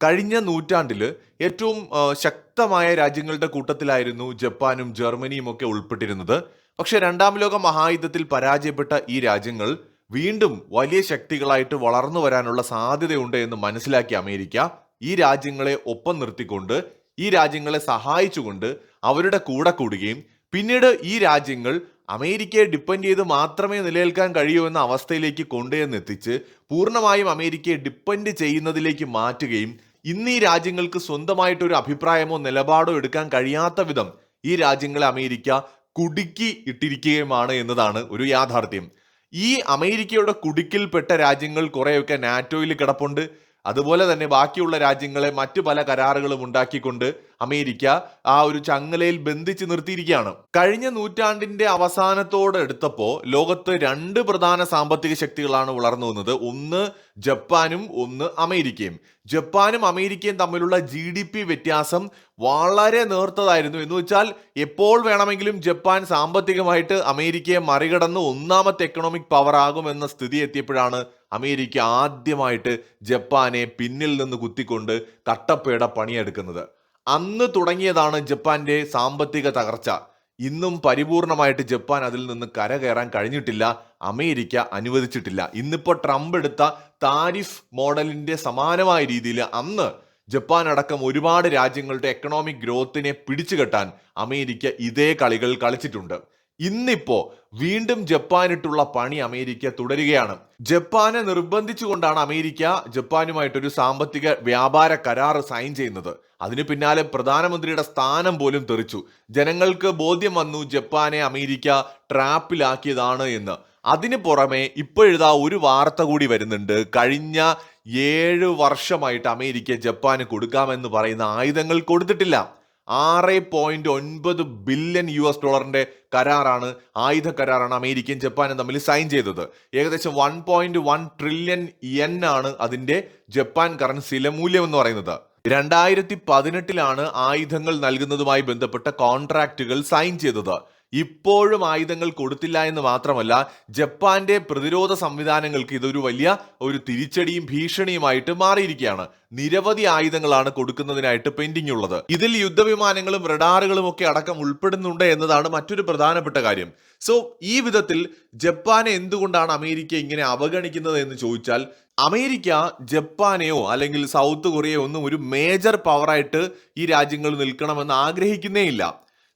കഴിഞ്ഞ നൂറ്റാണ്ടിൽ ഏറ്റവും ശക്തമായ രാജ്യങ്ങളുടെ കൂട്ടത്തിലായിരുന്നു ജപ്പാനും ജർമ്മനിയും ഒക്കെ ഉൾപ്പെട്ടിരുന്നത്. പക്ഷെ രണ്ടാം ലോക മഹായുദ്ധത്തിൽ പരാജയപ്പെട്ട ഈ രാജ്യങ്ങൾ വീണ്ടും വലിയ ശക്തികളായിട്ട് വളർന്നു വരാനുള്ള സാധ്യതയുണ്ട് എന്ന് മനസ്സിലാക്കിയ അമേരിക്ക ഈ രാജ്യങ്ങളെ ഒപ്പം നിർത്തിക്കൊണ്ട് ഈ രാജ്യങ്ങളെ സഹായിച്ചുകൊണ്ട് അവരുടെ കൂടെ കൂടുകയും പിന്നീട് ഈ രാജ്യങ്ങൾ അമേരിക്കയെ ഡിപ്പെൻഡ് ചെയ്ത് മാത്രമേ നിലനിൽക്കാൻ കഴിയൂ എന്ന അവസ്ഥയിലേക്ക് കൊണ്ടുവന്നെത്തിച്ച് പൂർണമായും അമേരിക്കയെ ഡിപ്പെൻഡ് ചെയ്യുന്നതിലേക്ക് മാറ്റുകയും ഇന്ന് ഈ രാജ്യങ്ങൾക്ക് സ്വന്തമായിട്ടൊരു അഭിപ്രായമോ നിലപാടോ എടുക്കാൻ കഴിയാത്ത വിധം ഈ രാജ്യങ്ങളെ അമേരിക്ക കുടുക്കി ഇട്ടിരിക്കുകയുമാണ് എന്നതാണ് ഒരു യാഥാർത്ഥ്യം. ഈ അമേരിക്കയുടെ കുടുക്കിൽപ്പെട്ട രാജ്യങ്ങൾ കുറേയൊക്കെ നാറ്റോയിൽ കിടപ്പുണ്ട്. അതുപോലെ തന്നെ ബാക്കിയുള്ള രാജ്യങ്ങളെ മറ്റു പല കരാറുകളും ഉണ്ടാക്കിക്കൊണ്ട് അമേരിക്ക ആ ഒരു ചങ്ങലയിൽ ബന്ധിച്ച് നിർത്തിയിരിക്കുകയാണ്. കഴിഞ്ഞ നൂറ്റാണ്ടിന്റെ അവസാനത്തോടെ എടുത്തപ്പോൾ ലോകത്ത് രണ്ട് പ്രധാന സാമ്പത്തിക ശക്തികളാണ് വളർന്നു വന്നത്. ഒന്ന് ജപ്പാനും ഒന്ന് അമേരിക്കയും. ജപ്പാനും അമേരിക്കയും തമ്മിലുള്ള ജി ഡി പി വ്യത്യാസം വളരെ നേർത്തതായിരുന്നു. എന്ന് വെച്ചാൽ എപ്പോൾ വേണമെങ്കിലും ജപ്പാൻ സാമ്പത്തികമായിട്ട് അമേരിക്കയെ മറികടന്ന് ഒന്നാമത്തെ എക്കണോമിക് പവർ ആകുമെന്ന സ്ഥിതി എത്തിയപ്പോഴാണ് അമേരിക്ക ആദ്യമായിട്ട് ജപ്പാനെ പിന്നിൽ നിന്ന് കുത്തിക്കൊണ്ട് കട്ടപ്പേട പണിയെടുക്കുന്നത്. അന്ന് തുടങ്ങിയതാണ് ജപ്പാന്റെ സാമ്പത്തിക തകർച്ച. ഇന്നും പരിപൂർണമായിട്ട് ജപ്പാൻ അതിൽ നിന്ന് കരകയറാൻ കഴിഞ്ഞിട്ടില്ല അമേരിക്ക അനുവദിച്ചിട്ടില്ല. ഇന്നിപ്പോൾ ട്രംപ് എടുത്ത താരിഫ് മോഡലിന്റെ സമാനമായ രീതിയിൽ അന്ന് ജപ്പാൻ അടക്കം ഒരുപാട് രാജ്യങ്ങളുടെ എക്കണോമിക് ഗ്രോത്തിനെ പിടിച്ചുകെട്ടാൻ അമേരിക്ക ഇതേ കളികൾ കളിച്ചിട്ടുണ്ട്. ഇന്നിപ്പോ വീണ്ടും ജപ്പാനിട്ടുള്ള പണി അമേരിക്ക തുടരുകയാണ്. ജപ്പാനെ നിർബന്ധിച്ചുകൊണ്ടാണ് അമേരിക്ക ജപ്പാനുമായിട്ടൊരു സാമ്പത്തിക വ്യാപാര കരാർ സൈൻ ചെയ്യുന്നത്. അതിനു പിന്നാലെ പ്രധാനമന്ത്രിയുടെ സ്ഥാനം പോലും തെറിച്ചു. ജനങ്ങൾക്ക് ബോധ്യം വന്നു ജപ്പാനെ അമേരിക്ക ട്രാപ്പിലാക്കിയതാണ് എന്ന്. അതിനു പുറമെ ഇപ്പോഴിതാ ഒരു വാർത്ത കൂടി വരുന്നുണ്ട്. കഴിഞ്ഞ ഏഴ് വർഷമായിട്ട് അമേരിക്ക ജപ്പാന് കൊടുക്കാമെന്ന് പറയുന്ന ആയുധങ്ങൾ കൊടുത്തിട്ടില്ല. ആറ് പോയിന്റ് ഒൻപത് ബില്യൺ യു എസ് ഡോളറിന്റെ കരാറാണ് ആയുധ കരാറാണ് അമേരിക്കയും ജപ്പാനും തമ്മിൽ സൈൻ ചെയ്തത്. ഏകദേശം one point one trillion yen ആണ് അതിന്റെ ജപ്പാൻ കറൻസിയിലെ മൂല്യം എന്ന് പറയുന്നത്. രണ്ടായിരത്തി പതിനെട്ടിലാണ് ആയുധങ്ങൾ നൽകുന്നതുമായി ബന്ധപ്പെട്ട കോൺട്രാക്റ്റുകൾ സൈൻ ചെയ്തത്. ഇപ്പോഴും ആയുധങ്ങൾ കൊടുത്തില്ല എന്ന് മാത്രമല്ല ജപ്പാന്റെ പ്രതിരോധ സംവിധാനങ്ങൾക്ക് ഇതൊരു വലിയ ഒരു തിരിച്ചടിയും ഭീഷണിയുമായിട്ട് മാറിയിരിക്കുകയാണ്. നിരവധി ആയുധങ്ങളാണ് കൊടുക്കുന്നതിനായിട്ട് പെൻഡിംഗ് ഉള്ളത് ഇതിൽ യുദ്ധവിമാനങ്ങളും റഡാറുകളും ഒക്കെ അടക്കം ഉൾപ്പെടുന്നുണ്ട് എന്നതാണ് മറ്റൊരു പ്രധാനപ്പെട്ട കാര്യം. സോ ഈ വിധത്തിൽ ജപ്പാനെ എന്തുകൊണ്ടാണ് അമേരിക്ക ഇങ്ങനെ അവഗണിക്കുന്നത് എന്ന് ചോദിച്ചാൽ അമേരിക്ക ജപ്പാനെയോ അല്ലെങ്കിൽ സൗത്ത് കൊറിയയോ ഒന്നും ഒരു മേജർ പവറായിട്ട് ഈ രാജ്യങ്ങൾ നിൽക്കണമെന്ന് ആഗ്രഹിക്കുന്നേ ഇല്ല.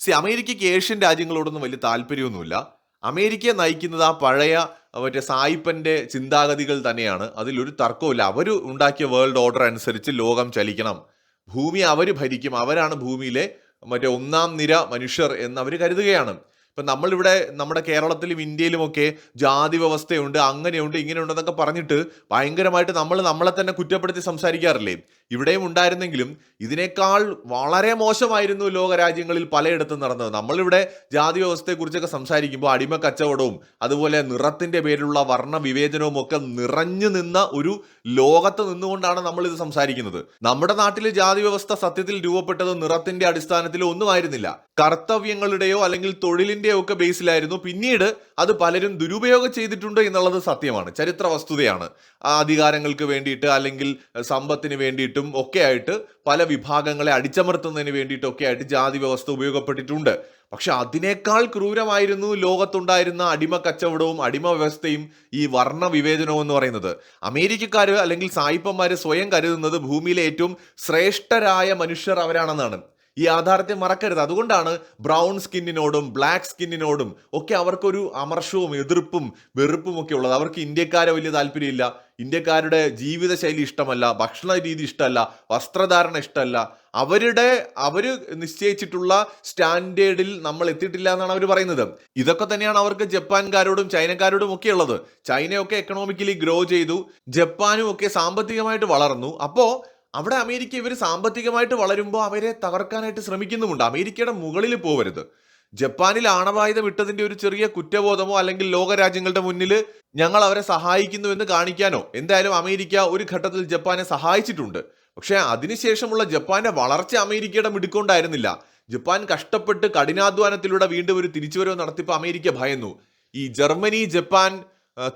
സി അമേരിക്കയ്ക്ക് ഏഷ്യൻ രാജ്യങ്ങളോടൊന്നും വലിയ താല്പര്യമൊന്നുമില്ല. അമേരിക്കയെ നയിക്കുന്നത് ആ പഴയ മറ്റേ സായിപ്പന്റെ ചിന്താഗതികൾ തന്നെയാണ്. അതിലൊരു തർക്കവുമില്ല. അവർ ഉണ്ടാക്കിയ വേൾഡ് ഓർഡർ അനുസരിച്ച് ലോകം ചലിക്കണം. ഭൂമി അവർ ഭരിക്കും. അവരാണ് ഭൂമിയിലെ മറ്റേ ഒന്നാം നിര മനുഷ്യർ എന്ന് അവർ കരുതുകയാണ്. ഇപ്പം നമ്മളിവിടെ നമ്മുടെ കേരളത്തിലും ഇന്ത്യയിലുമൊക്കെ ജാതി വ്യവസ്ഥയുണ്ട് അങ്ങനെയുണ്ട് ഇങ്ങനെയുണ്ടെന്നൊക്കെ പറഞ്ഞിട്ട് ഭയങ്കരമായിട്ട് നമ്മൾ നമ്മളെ തന്നെ കുറ്റപ്പെടുത്തി സംസാരിക്കാറില്ലേ? ഇവിടെയും ഉണ്ടായിരുന്നെങ്കിലും ഇതിനേക്കാൾ വളരെ മോശമായിരുന്നു ലോകരാജ്യങ്ങളിൽ പലയിടത്തും നടന്നത്. നമ്മളിവിടെ ജാതി വ്യവസ്ഥയെക്കുറിച്ചൊക്കെ സംസാരിക്കുമ്പോൾ അടിമ കച്ചവടവും അതുപോലെ നിറത്തിന്റെ പേരിലുള്ള വർണ വിവേചനവും ഒക്കെ നിറഞ്ഞു നിന്ന ഒരു ലോകത്ത് നിന്നുകൊണ്ടാണ് നമ്മളിത് സംസാരിക്കുന്നത്. നമ്മുടെ നാട്ടിലെ ജാതി വ്യവസ്ഥ സത്യത്തിൽ രൂപപ്പെട്ടത് നിറത്തിന്റെ അടിസ്ഥാനത്തിൽ ഒന്നുമായിരുന്നില്ല. കർത്തവ്യങ്ങളുടെയോ അല്ലെങ്കിൽ തൊഴിലിന്റെയോ ഒക്കെ ബേസിലായിരുന്നു. പിന്നീട് അത് പലരും ദുരുപയോഗം ചെയ്തിട്ടുണ്ട് എന്നുള്ളത് സത്യമാണ്. ചരിത്ര വസ്തുതയാണ്. അധികാരങ്ങൾക്ക് വേണ്ടിയിട്ട് അല്ലെങ്കിൽ സമ്പത്തിന് വേണ്ടിയിട്ടും ഒക്കെ ആയിട്ട് പല വിഭാഗങ്ങളെ അടിച്ചമർത്തുന്നതിന് വേണ്ടിയിട്ടൊക്കെ ആയിട്ട് ജാതി വ്യവസ്ഥ ഉപയോഗപ്പെട്ടിട്ടുണ്ട്. പക്ഷെ അതിനേക്കാൾ ക്രൂരമായിരുന്നു ലോകത്തുണ്ടായിരുന്ന അടിമ കച്ചവടവും അടിമ വ്യവസ്ഥയും ഈ വർണ വിവേചനവും എന്ന് പറയുന്നത്. അമേരിക്കക്കാർ അല്ലെങ്കിൽ സായിപ്പന്മാർ സ്വയം കരുതുന്നത് ഭൂമിയിലെ ഏറ്റവും ശ്രേഷ്ഠരായ മനുഷ്യർ അവരാണെന്നാണ്. ഈ ആധാരത്തെ മറക്കരുത്. അതുകൊണ്ടാണ് ബ്രൗൺ സ്കിന്നിനോടും ബ്ലാക്ക് സ്കിന്നിനോടും ഒക്കെ അവർക്കൊരു അമർഷവും എതിർപ്പും വെറുപ്പും ഒക്കെ ഉള്ളത്. അവർക്ക് ഇന്ത്യക്കാരെ വലിയ താല്പര്യമില്ല. ഇന്ത്യക്കാരുടെ ജീവിതശൈലി ഇഷ്ടമല്ല ഭക്ഷണ രീതി ഇഷ്ടമല്ല വസ്ത്രധാരണ ഇഷ്ടമല്ല. അവരുടെ അവർ നിശ്ചയിച്ചിട്ടുള്ള സ്റ്റാൻഡേർഡിൽ നമ്മൾ എത്തിയിട്ടില്ല എന്നാണ് അവർ പറയുന്നത്. ഇതൊക്കെ തന്നെയാണ് അവർക്ക് ജപ്പാൻകാരോടും ചൈനക്കാരോടും ഒക്കെ ഉള്ളത്. ചൈനയൊക്കെ എക്കണോമിക്കലി ഗ്രോ ചെയ്തു ജപ്പാനും ഒക്കെ സാമ്പത്തികമായിട്ട് വളർന്നു. അപ്പോൾ അവിടെ അമേരിക്ക ഇവർ സാമ്പത്തികമായിട്ട് വളരുമ്പോൾ അവരെ തകർക്കാനായിട്ട് ശ്രമിക്കുന്നുമുണ്ട്. അമേരിക്കയുടെ മുകളിൽ പോവരുത്. ജപ്പാനിൽ ആണവായുധം വിട്ടതിന്റെ ഒരു ചെറിയ കുറ്റബോധമോ അല്ലെങ്കിൽ ലോകരാജ്യങ്ങളുടെ മുന്നിൽ ഞങ്ങൾ അവരെ സഹായിക്കുന്നു എന്ന് കാണിക്കാനോ? എന്തായാലും അമേരിക്ക ഒരു ഘട്ടത്തിൽ ജപ്പാനെ സഹായിച്ചിട്ടുണ്ട്. പക്ഷേ അതിനുശേഷമുള്ള ജപ്പാന്റെ വളർച്ച അമേരിക്കയുടെ മിടുക്കൊണ്ടായിരുന്നില്ല. ജപ്പാൻ കഷ്ടപ്പെട്ട് കഠിനാധ്വാനത്തിലൂടെ വീണ്ടും ഒരു തിരിച്ചുവരവ് നടത്തിപ്പോൾ അമേരിക്ക ഭയന്നു. ഈ ജർമ്മനി ജപ്പാൻ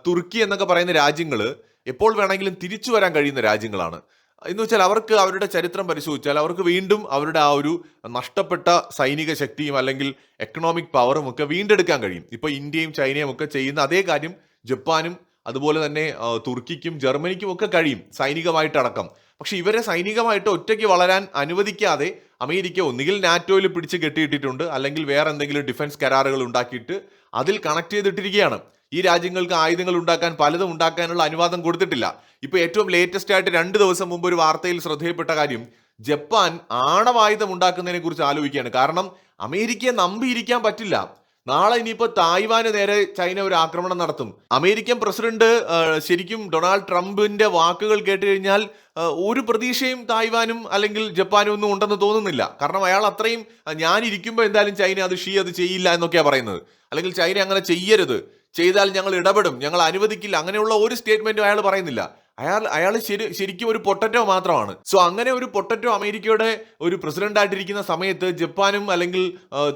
തുർക്കി എന്നൊക്കെ പറയുന്ന രാജ്യങ്ങൾ എപ്പോൾ വേണമെങ്കിലും തിരിച്ചു വരാൻ കഴിയുന്ന രാജ്യങ്ങളാണ്. എന്ന് വെച്ചാൽ അവർക്ക് അവരുടെ ചരിത്രം പരിശോധിച്ചാൽ അവർക്ക് വീണ്ടും അവരുടെ ആ ഒരു നഷ്ടപ്പെട്ട സൈനിക ശക്തിയും അല്ലെങ്കിൽ എക്കണോമിക് പവറും ഒക്കെ വീണ്ടെടുക്കാൻ കഴിയും. ഇപ്പോൾ ഇന്ത്യയും ചൈനയും ഒക്കെ ചെയ്യുന്ന അതേ കാര്യം ജപ്പാനും അതുപോലെ തന്നെ തുർക്കിക്കും ജർമ്മനിക്കും ഒക്കെ കഴിയും സൈനികമായിട്ടടക്കം. പക്ഷെ ഇവരെ സൈനികമായിട്ട് ഒറ്റയ്ക്ക് വളരാൻ അനുവദിക്കാതെ അമേരിക്ക ഒന്നുകിൽ നാറ്റോയിൽ പിടിച്ച് കെട്ടിയിട്ടിട്ടുണ്ട് അല്ലെങ്കിൽ വേറെ എന്തെങ്കിലും ഡിഫൻസ് കരാറുകൾ ഉണ്ടാക്കിയിട്ട് അതിൽ കണക്ട് ചെയ്തിട്ടിരിക്കുകയാണ്. ഈ രാജ്യങ്ങൾക്ക് ആയുധങ്ങൾ ഉണ്ടാക്കാൻ പലതും ഉണ്ടാക്കാനുള്ള അനുവാദം കൊടുത്തിട്ടില്ല. ഇപ്പൊ ഏറ്റവും ലേറ്റസ്റ്റ് ആയിട്ട് രണ്ട് ദിവസം മുമ്പ് ഒരു വാർത്തയിൽ ശ്രദ്ധയിൽപ്പെട്ട കാര്യം ജപ്പാൻ ആണവായുധം ഉണ്ടാക്കുന്നതിനെ കുറിച്ച് ആലോചിക്കുകയാണ്. കാരണം അമേരിക്കയെ നമ്പിയിരിക്കാൻ പറ്റില്ല. നാളെ ഇനിയിപ്പോ തായ്വാന് നേരെ ചൈന ഒരു ആക്രമണം നടത്തും. അമേരിക്കൻ പ്രസിഡന്റ് ശരിക്കും ഡൊണാൾഡ് ട്രംപിന്റെ വാക്കുകൾ കേട്ട് കഴിഞ്ഞാൽ ഒരു പ്രതീക്ഷയും തായ്വാനും അല്ലെങ്കിൽ ജപ്പാനും ഒന്നും ഉണ്ടെന്ന് തോന്നുന്നില്ല. കാരണം അയാൾ അത്രയും ഞാൻ ഇരിക്കുമ്പോൾ എന്തായാലും ചൈന അത് ഷീ അത് ചെയ്യില്ല എന്നൊക്കെയാണ് പറയുന്നത്. അല്ലെങ്കിൽ ചൈന അങ്ങനെ ചെയ്യരുത്. ചെയ്താൽ ഞങ്ങൾ ഇടപെടും. ഞങ്ങൾ അനുവദിക്കില്ല. അങ്ങനെയുള്ള ഒരു സ്റ്റേറ്റ്മെന്റും അയാൾ പറയുന്നില്ല. അയാൾ അയാൾ ശരി ശരിക്കും ഒരു പൊട്ടറ്റോ മാത്രമാണ്. സോ അങ്ങനെ ഒരു പൊട്ടറ്റോ അമേരിക്കയുടെ ഒരു പ്രസിഡന്റ് ആയിട്ടിരിക്കുന്ന സമയത്ത് ജപ്പാനും അല്ലെങ്കിൽ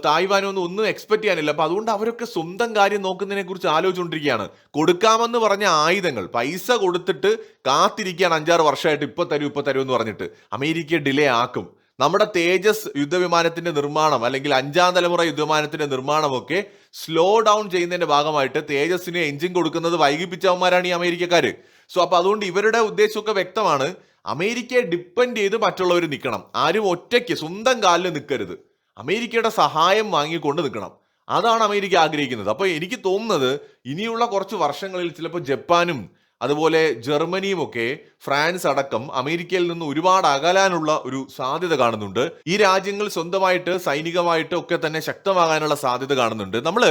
തായ്വാനും ഒന്നും ഒന്നും എക്സ്പെക്ട് ചെയ്യാനില്ല. അപ്പൊ അതുകൊണ്ട് അവരൊക്കെ സ്വന്തം കാര്യം നോക്കുന്നതിനെ കുറിച്ച് ആലോചിച്ചുകൊണ്ടിരിക്കുകയാണ് കൊടുക്കാമെന്ന് പറഞ്ഞ ആയുധങ്ങൾ പൈസ കൊടുത്തിട്ട് കാത്തിരിക്കുകയാണ് അഞ്ചാറ് വർഷമായിട്ട് ഇപ്പൊ തരൂ ഇപ്പൊ തരൂ എന്ന് പറഞ്ഞിട്ട്. അമേരിക്കയെ ഡിലേ ആക്കും. നമ്മുടെ തേജസ് യുദ്ധവിമാനത്തിന്റെ നിർമ്മാണം അല്ലെങ്കിൽ അഞ്ചാം തലമുറ യുദ്ധവിമാനത്തിന്റെ നിർമ്മാണമൊക്കെ സ്ലോ ഡൗൺ ചെയ്യുന്നതിന്റെ ഭാഗമായിട്ട് തേജസിന് എഞ്ചിൻ കൊടുക്കുന്നത് വൈകിപ്പിച്ചവന്മാരാണ് ഈ അമേരിക്കക്കാര്. സോ അപ്പോൾ അതുകൊണ്ട് ഇവരുടെ ഉദ്ദേശമൊക്കെ വ്യക്തമാണ്. അമേരിക്കയെ ഡിപ്പെൻഡ് ചെയ്ത് മറ്റുള്ളവർ നിൽക്കണം ആരും ഒറ്റയ്ക്ക് സ്വന്തം കാലിൽ നിൽക്കരുത്. അമേരിക്കയുടെ സഹായം വാങ്ങിക്കൊണ്ട് നിൽക്കണം. അതാണ് അമേരിക്ക ആഗ്രഹിക്കുന്നത്. അപ്പോൾ എനിക്ക് തോന്നുന്നത് ഇനിയുള്ള കുറച്ച് വർഷങ്ങളിൽ ചിലപ്പോൾ ജപ്പാനും അതുപോലെ ജർമ്മനിയും ഒക്കെ ഫ്രാൻസ് അടക്കം അമേരിക്കയിൽ നിന്ന് ഒരുപാട് അകലാനുള്ള ഒരു സാധ്യത കാണുന്നുണ്ട്. ഈ രാജ്യങ്ങൾ സ്വന്തമായിട്ട് സൈനികമായിട്ട് ഒക്കെ തന്നെ ശക്തമാകാനുള്ള സാധ്യത കാണുന്നുണ്ട്. നമ്മൾ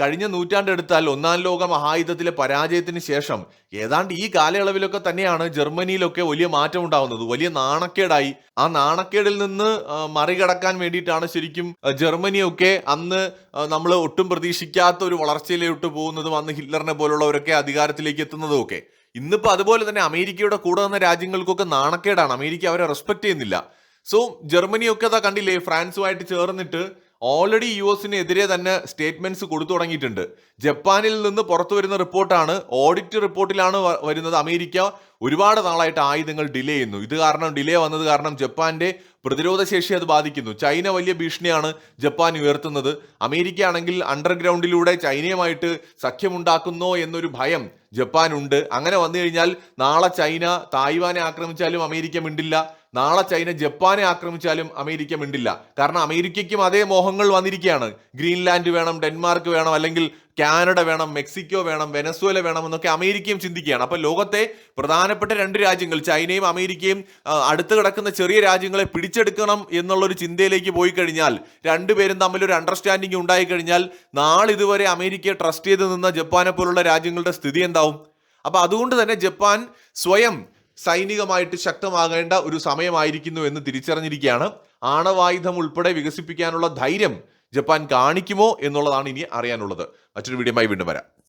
കഴിഞ്ഞ നൂറ്റാണ്ടെടുത്താൽ ഒന്നാം ലോക മഹായുദ്ധത്തിലെ പരാജയത്തിന് ശേഷം ഏതാണ്ട് ഈ കാലയളവിലൊക്കെ തന്നെയാണ് ജർമ്മനിയിലൊക്കെ വലിയ മാറ്റം ഉണ്ടാവുന്നത്. വലിയ നാണക്കേടായി. ആ നാണക്കേടിൽ നിന്ന് മറികടക്കാൻ വേണ്ടിയിട്ടാണ് ശരിക്കും ജർമ്മനിയൊക്കെ അന്ന് നമ്മൾ ഒട്ടും പ്രതീക്ഷിക്കാത്ത ഒരു വളർച്ചയിലോട്ട് പോകുന്നതും അന്ന് ഹിറ്റ്ലറിനെ പോലുള്ളവരൊക്കെ അധികാരത്തിലേക്ക് എത്തുന്നതും ഒക്കെ ഇന്നിപ്പോൾ അതുപോലെ തന്നെ അമേരിക്കയുടെ കൂടെ വന്ന രാജ്യങ്ങൾക്കൊക്കെ നാണക്കേടാണ്. അമേരിക്ക അവരെ റെസ്പെക്ട് ചെയ്യുന്നില്ല. സോ ജർമ്മനിയൊക്കെ അതാ കണ്ടില്ലേ ഫ്രാൻസുമായിട്ട് ചേർന്നിട്ട് ഓൾറെഡി യു എസിനെതിരെ തന്നെ സ്റ്റേറ്റ്മെന്റ്സ് കൊടുത്തു തുടങ്ങിയിട്ടുണ്ട്. ജപ്പാനിൽ നിന്ന് പുറത്തു വരുന്ന റിപ്പോർട്ടാണ് ഓഡിറ്റ് റിപ്പോർട്ടിലാണ് വരുന്നത്. അമേരിക്ക ഒരുപാട് നാളായിട്ട് ആയുധങ്ങൾ ഡിലേ ചെയ്യുന്നു. ഇത് കാരണം ഡിലേ വന്നത് കാരണം ജപ്പാന്റെ പ്രതിരോധ ശേഷി അത് ബാധിക്കുന്നു. ചൈന വലിയ ഭീഷണിയാണ് ജപ്പാൻ ഉയർത്തുന്നത്. അമേരിക്ക ആണെങ്കിൽ അണ്ടർഗ്രൗണ്ടിലൂടെ ചൈനയുമായിട്ട് സഖ്യമുണ്ടാക്കുന്നോ എന്നൊരു ഭയം ജപ്പാനുണ്ട്. അങ്ങനെ വന്നു കഴിഞ്ഞാൽ നാളെ ചൈന തായ്വാനെ ആക്രമിച്ചാലും അമേരിക്ക മിണ്ടില്ല. നാളെ ചൈന ജപ്പാനെ ആക്രമിച്ചാലും അമേരിക്ക മിണ്ടില്ല. കാരണം അമേരിക്കയ്ക്കും അതേ മോഹങ്ങൾ വന്നിരിക്കുകയാണ്. ഗ്രീൻലാൻഡ് വേണം ഡെൻമാർക്ക് വേണം അല്ലെങ്കിൽ കാനഡ വേണം മെക്സിക്കോ വേണം വെനസ്വേല വേണം എന്നൊക്കെ അമേരിക്കയും ചിന്തിക്കുകയാണ്. അപ്പൊ ലോകത്തെ പ്രധാനപ്പെട്ട രണ്ട് രാജ്യങ്ങൾ ചൈനയും അമേരിക്കയും അടുത്ത് കിടക്കുന്ന ചെറിയ രാജ്യങ്ങളെ പിടിച്ചെടുക്കണം എന്നുള്ളൊരു ചിന്തയിലേക്ക് പോയി കഴിഞ്ഞാൽ രണ്ടുപേരും തമ്മിൽ ഒരു അണ്ടർസ്റ്റാൻഡിംഗ് ഉണ്ടായി കഴിഞ്ഞാൽ നാളിതുവരെ അമേരിക്കയെ ട്രസ്റ്റ് ചെയ്ത് നിന്ന ജപ്പാനെ പോലുള്ള രാജ്യങ്ങളുടെ സ്ഥിതി എന്താവും? അപ്പൊ അതുകൊണ്ട് തന്നെ ജപ്പാൻ സ്വയം സൈനികമായിട്ട് ശക്തമാകേണ്ട ഒരു സമയമായിരിക്കുന്നു എന്ന് തിരിച്ചറിഞ്ഞിരിക്കുകയാണ്. ആണവായുധം ഉൾപ്പെടെ വികസിപ്പിക്കാനുള്ള ധൈര്യം ജപ്പാൻ കാണിക്കുമോ എന്നുള്ളതാണ് ഇനി അറിയാനുള്ളത്. മറ്റൊരു വീഡിയോമായി വീണ്ടും വരാം.